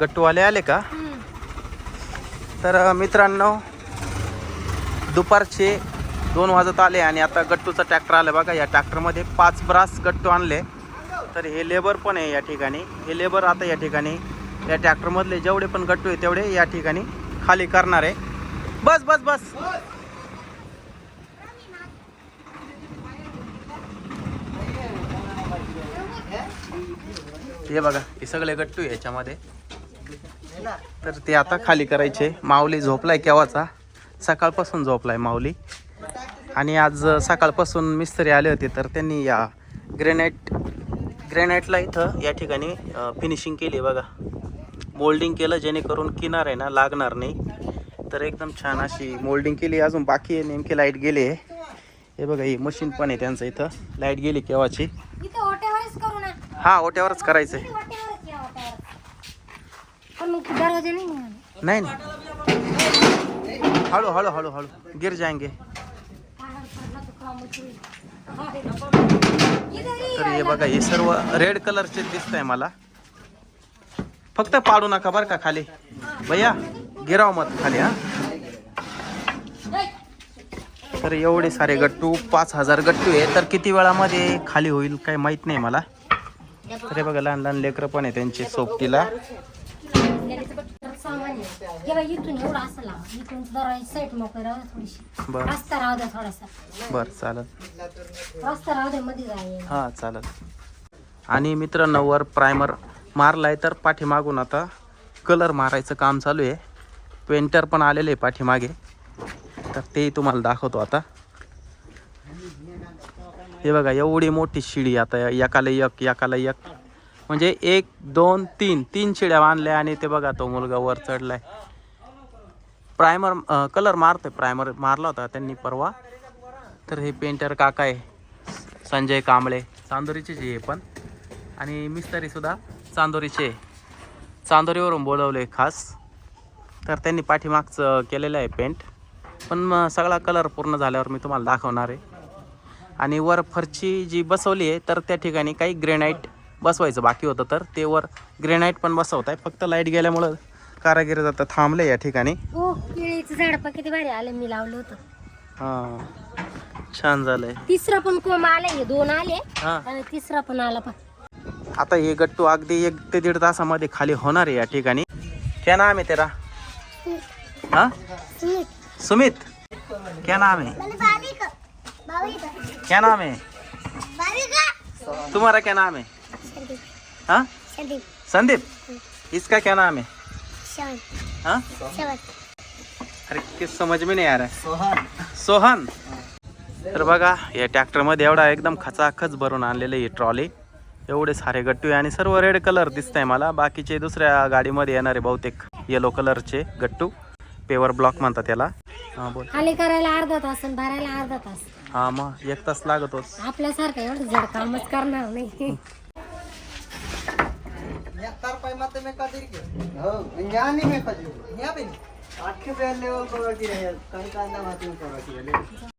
गट्टूवाले आले का? तर मित्रांनो दुपारचे दोन वाजत आले आणि आता गट्टूचा ट्रॅक्टर आला बघा. या ट्रॅक्टरमध्ये पाच ब्रास गट्टू आणले. तर हे लेबर पण आहे या ठिकाणी. हे लेबर आता या ठिकाणी या ट्रॅक्टरमधले जेवढे पण गट्टू आहे तेवढे या ठिकाणी खाली करणार आहे. बस बस बस. हे बघा हे सगळे गट्टू आहे याच्यामध्ये. तर ते आता खाली करायचे. माऊली झोपलाय केव्हाचा? सकाळपासून झोपलाय माऊली. आणि आज सकाळपासून मिस्त्री आले होते तर त्यांनी या ग्रेनाईट ग्रेनाईटला इथं या ठिकाणी फिनिशिंग केली बघा. मोल्डिंग केलं जेणेकरून किनार आहे ना लागणार नाही. तर एकदम छान अशी मोल्डिंग केली अजून बाकी आहे नेमकी लाइट गेली आहे. हे बघा ही मशीन पण आहे त्यांचं इथं. लाइट गेली केव्हाची इथं ओट्यावरच करू ना हा ओट्यावरच करायचं आहे ओट्यावरच या ओट्यावर पण मग दरवाजा नाही नाही ना हळू हळू हळू हळू. गिर जाएंगे तर हे बघा हे सर्व रेड कलरचे दिसत आहे मला. फक्त पाडू नका बरं का खाली. भैया गिराव मत खाली हा. तर एवढे सारे गट्टू पाच हजार गट्टू आहे. तर किती वेळामध्ये खाली होईल काही माहीत नाही मला. अरे बघा लहान लहान लेकरं पण आहे त्यांचे सोबतीला. बर. आहे. रस्ता राहू द्या थोडासा चालेल. रस्ता राहू द्या मध्ये जाईल हां चालेल. आणि मित्रांनो वर प्रायमर मारलाय तर पाठीमागून आता कलर मारायचं काम चालू आहे. पेंटर पण आलेले आहे पाठीमागे. तर ते तुम्हाला दाखवतो आता. हे बघा एवढी मोठी शिडी आता एकाला एक एकाला एक. म्हणजे एक दोन तीन. तीन शिड्या बांधल्या आणि ते बघा तो मुलगा वर चढलाय. प्रायमर कलर मारतोय. प्रायमर मारला होता त्यांनी परवा. तर हे पेंटर काका आहे. संजय कांबळे. चांदोरीचेच आहे हे पण. आणि मिस्त्री सुद्धा चांदोरीचे चांदोरीवरून बोलवले खास. तर त्यांनी पाठीमागचं केलेलं आहे पेंट पण मग सगळा कलर पूर्ण झाल्यावर मी तुम्हाला दाखवणार आहे. आणि वर फरची जी बसवली आहे तर त्या ठिकाणी काही ग्रेनाईट बसवायचं बाकी होतं. तर ते वर ग्रेनाईट पण बसवत आहे फक्त लाइट गेल्यामुळं कारागिरी जातं थांबले या ठिकाणी. केळीचं झाड पण किती भारी आलं. मी लावलं होतं. हां. छान झालंय. तिसरं पण कोंब आलंय. हे दोन आले. हां. आणि तिसरा पण आला पण. आता हे गट्टू अगदी एक ते दीड तासामध्ये खाली होणार आहे या ठिकाणी. क्या नाम है तेरा? हाँ? सुमित. क्या नाम है क्या नाम है? तुम्हारा क्या नाम है? हाँ? संदीप। इसका क्या नाम है? हाँ? अरे किस समझ में नहीं आ रहा है। सोहन। सोहन? तर बघा या ट्रॅक्टरमध्ये एवढा एकदम खचाखच भरून आणलेलं आहे ट्रॉली. एवढे सारे गट्टू आहे आणि सर्व रेड कलर दिसत आहे मला. बाकीचे दुसऱ्या गाडीमध्ये येणारे बहुतेक येलो कलरचे गट्टू. पेवर ब्लॉक म्हणतात त्याला हां बोल. खाली करायला अर्धा तास आणि भरायला अर्धा तास. हां मग एक तास लागतोच आपल्यासारखं एवढं जड कामच करणार नाही. Ya